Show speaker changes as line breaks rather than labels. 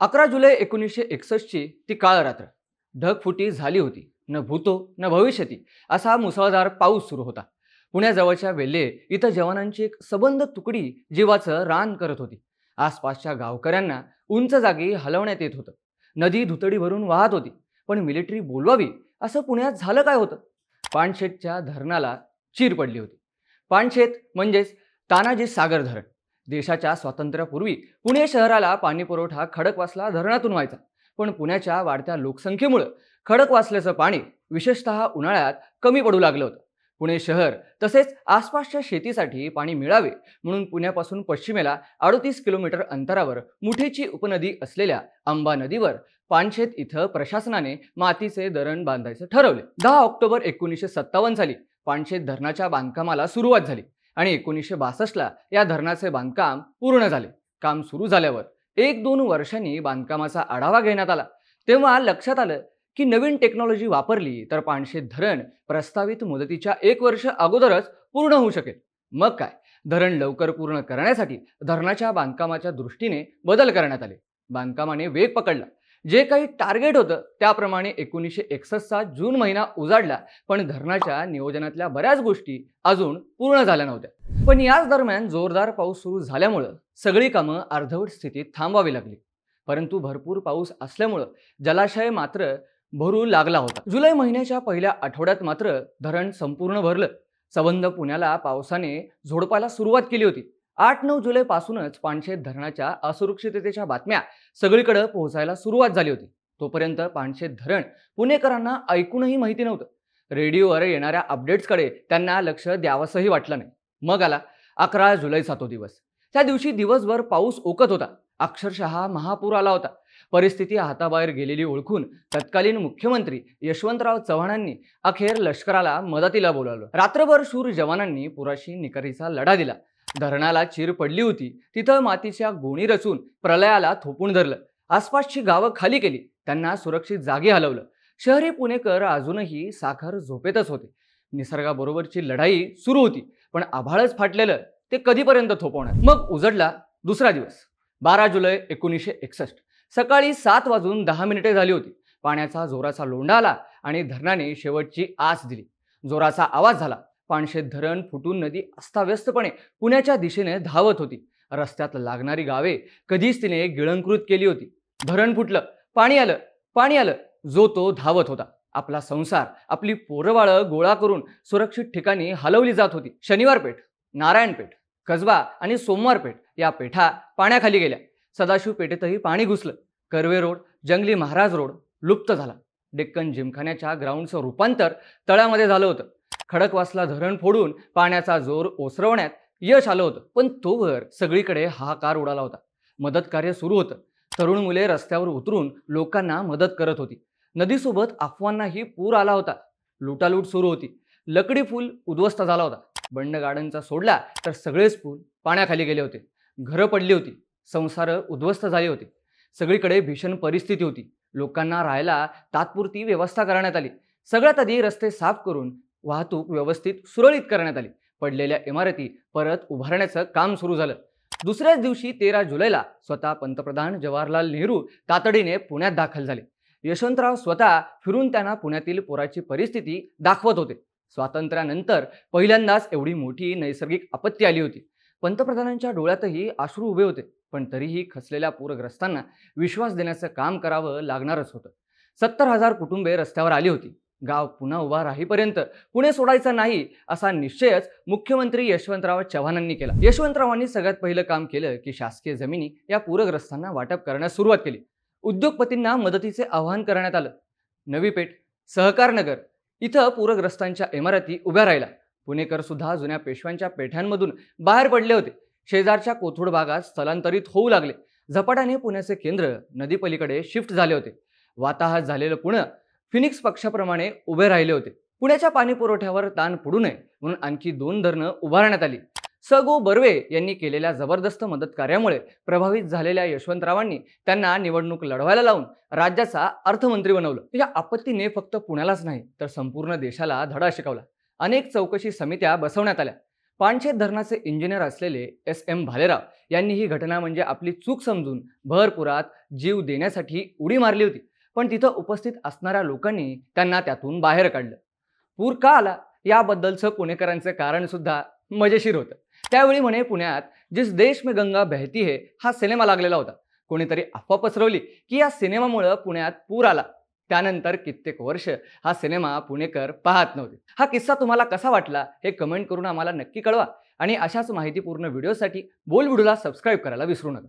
अकरा जुलै एकोणीसशे एकसष्टची ती काळ रात्र ढगफुटी झाली होती. न भूतो न भविष्यती असा मुसळधार पाऊस सुरू होता. पुण्याजवळच्या वेल्हे इथं जवानांची एक सबंध तुकडी जीवाचं रान करत होती. आसपासच्या गावकऱ्यांना उंच जागी हलवण्यात येत होतं. नदी धुतडी भरून वाहत होती. पण मिलिटरी बोलवावी असं पुण्यात झालं काय होतं? पाणशेतच्या धरणाला चीर पडली होती. पाणशेत म्हणजेच तानाजी सागर धरण. देशाच्या स्वातंत्र्यापूर्वी पुणे शहराला पाणीपुरवठा खडकवासला धरणातून व्हायचा. पण पुण्याच्या वाढत्या लोकसंख्येमुळं खडकवासल्याचं पाणी विशेषतः उन्हाळ्यात कमी पडू लागलं होतं. पुणे शहर तसेच आसपासच्या शेतीसाठी पाणी मिळावे म्हणून पुण्यापासून पश्चिमेला अडोतीस किलोमीटर अंतरावर मुठीची उपनदी असलेल्या अंबा नदीवर पानशेत इथं प्रशासनाने मातीचे धरण बांधायचं ठरवले. दहा ऑक्टोबर एकोणीसशे सत्तावन्न साली पानशेत धरणाच्या बांधकामाला सुरुवात झाली. आणि एकोणीसशे बासष्टला या धरणाचे बांधकाम पूर्ण झाले. काम सुरू झाल्यावर एक दोन वर्षांनी बांधकामाचा आढावा घेण्यात आला. तेव्हा लक्षात आलं की नवीन टेक्नॉलॉजी वापरली तर पाणशेत धरण प्रस्तावित मुदतीच्या एक वर्ष अगोदरच पूर्ण होऊ शकेल. मग काय? धरण लवकर पूर्ण करण्यासाठी धरणाच्या बांधकामाच्या दृष्टीने बदल करण्यात आले. बांधकामाने वेग पकडला. जे काही टार्गेट होतं त्याप्रमाणे एकोणीसशे एकसष्टचा जून महिना उजाडला. पण धरणाच्या नियोजनातल्या बऱ्याच गोष्टी अजून पूर्ण झाल्या नव्हत्या. पण याच दरम्यान जोरदार पाऊस सुरू झाल्यामुळं सगळी कामं अर्धवट स्थितीत थांबवावी लागली. परंतु भरपूर पाऊस असल्यामुळं जलाशय मात्र भरू लागला होता. जुलै महिन्याच्या पहिल्या आठवड्यात मात्र धरण संपूर्ण भरलं. सबंध पुण्याला पावसाने झोडपायला सुरुवात केली होती. आठ नऊ जुलैपासूनच पानशेत धरणाच्या असुरक्षिततेच्या बातम्या सगळीकडे पोहोचायला सुरुवात झाली होती. तोपर्यंत पानशेत धरण पुणेकरांना ऐकूनही माहिती नव्हतं. रेडिओवर येणाऱ्या अपडेट्सकडे त्यांना लक्ष द्यावंसंही वाटलं नाही. मग आला अकरा जुलैचा तो दिवस. त्या दिवशी दिवसभर पाऊस ओकत होता. अक्षरशः महापूर आला होता. परिस्थिती हाताबाहेर गेलेली ओळखून तत्कालीन मुख्यमंत्री यशवंतराव चव्हाणांनी अखेर लष्कराला मदतीला बोलावलं. रात्रभर शूर जवानांनी पुराशी निकरीचा लढा दिला. धरणाला चीर पडली होती. तिथं मातीच्या गोणी रचून प्रलयाला थोपून धरलं. आसपासची गावं खाली केली. त्यांना सुरक्षित जागी हलवलं. शहरी पुणेकर अजूनही साखर झोपेतच होते. निसर्गाबरोबरची लढाई सुरू होती. पण आभाळच फाटलेलं ते कधीपर्यंत थोपवणार? मग उजडला दुसरा दिवस. बारा जुलै एकोणीसशे एकसष्ट. सकाळी सात वाजून दहा मिनिटे झाली होती. पाण्याचा जोराचा लोंढा आला आणि धरणाने शेवटची आस दिली. जोराचा आवाज झाला. पाणशेत धरण फुटून नदी अस्ताव्यस्तपणे पुण्याच्या दिशेने धावत होती. रस्त्यात लागणारी गावे कधीच तिने गिळंकृत केली होती. धरण फुटलं पाणी आलं पाणी आलं जो तो धावत होता. आपला संसार आपली पोरवाळं गोळा करून सुरक्षित ठिकाणी हलवली जात होती. शनिवार पेठ नारायणपेठ कसबा आणि सोमवार पेठ या पेठा पाण्याखाली गेल्या. सदाशिव पेठेतही पाणी घुसलं. कर्वे रोड जंगली महाराज रोड लुप्त झाला. डेक्कन जिमखान्याच्या ग्राउंडचं रूपांतर तळ्यामध्ये झालं होतं. खडकवासला धरण फोडून पाण्याचा जोर ओसरवण्यात यश आलं होतं. पण तोवर सगळीकडे हाहाकार उडाला होता. मदत कार्य सुरू होतं. तरुण मुले रस्त्यावर उतरून लोकांना मदत करत होती. नदीसोबत अफवांनाही पूर आला होता. लुटालूट सुरू होती. लकडी पूल उद्ध्वस्त झाला होता. बंड गार्डनचा सोडला तर सगळेच पूल पाण्याखाली गेले होते. घरं पडली होती. संसार उद्ध्वस्त झाले होते. सगळीकडे भीषण परिस्थिती होती. लोकांना राहायला तात्पुरती व्यवस्था करण्यात आली. सगळ्यात आधी रस्ते साफ करून वाहतूक व्यवस्थित सुरळीत करण्यात आली. पडलेल्या इमारती परत उभारण्याचं काम सुरू झालं. दुसऱ्याच दिवशी तेरा जुलैला स्वतः पंतप्रधान जवाहरलाल नेहरू तातडीने पुण्यात दाखल झाले. यशवंतराव स्वतः फिरून त्यांना पुण्यातील पुराची परिस्थिती दाखवत होते. स्वातंत्र्यानंतर पहिल्यांदाच एवढी मोठी नैसर्गिक आपत्ती आली होती. पंतप्रधानांच्या डोळ्यातही अश्रू उभे होते पण तरीही खचलेल्या पूरग्रस्तांना विश्वास देण्याचं काम करावं लागणारच होतं. सत्तर हजार कुटुंबे रस्त्यावर आली होती. गाव पुन्हा उभा राहीपर्यंत पुणे सोडायचं नाही असा निश्चयच मुख्यमंत्री यशवंतराव चव्हाणांनी केला. यशवंतरावांनी सगळ्यात पहिलं काम केलं की शासकीय जमिनी या पूरग्रस्तांना वाटप करण्यास सुरुवात केली. उद्योगपतींना मदतीचे आवाहन करण्यात आलं. नवी पेठ सहकारनगर इथं पूरग्रस्तांच्या इमारती उभ्या राहिल्या. पुणेकर सुद्धा जुन्या पेशव्यांच्या पेठ्यांमधून बाहेर पडले होते. शेजारच्या कोथरूड भागात स्थलांतरित होऊ लागले. झपाट्याने पुण्याचे केंद्र नदीपलीकडे शिफ्ट झाले होते. वाताहत झालेलं पुणे फिनिक्स पक्षाप्रमाणे उभे राहिले होते. पुण्याच्या पाणी पुरवठ्यावर ताण पडू नये म्हणून आणखी दोन धरणं उभारण्यात आली. सगो बर्वे यांनी केलेल्या जबरदस्त मदत कार्यामुळे प्रभावित झालेल्या यशवंतरावांनी त्यांना निवडणूक लढवायला लावून राज्याचा अर्थमंत्री बनवलं. या आपत्तीने फक्त पुण्यालाच नाही तर संपूर्ण देशाला धडा शिकवला. अनेक चौकशी समित्या बसवण्यात आल्या. पाणशेत धरणाचे इंजिनियर असलेले एस एम भालेराव यांनी ही घटना म्हणजे आपली चूक समजून भरपुरात जीव देण्यासाठी उडी मारली होती. पण तिथं उपस्थित असणाऱ्या लोकांनी त्यांना त्यातून बाहेर काढलं. पूर का आला? याबद्दलचं पुणेकरांचं कारण सुद्धा मजेशीर होतं. त्यावेळी म्हणे पुण्यात जिस देश में गंगा बहती है हा सिनेमा लागलेला होता. कोणीतरी अफवा पसरवली की या सिनेमामुळं पुण्यात पूर आला. त्यानंतर कित्येक वर्ष हा सिनेमा पुणेकर पाहत नव्हते. हा किस्सा तुम्हाला कसा वाटला हे कमेंट करून आम्हाला नक्की कळवा. आणि अशाच माहितीपूर्ण व्हिडिओसाठी बोलबुडूला सबस्क्राईब करायला विसरू नका.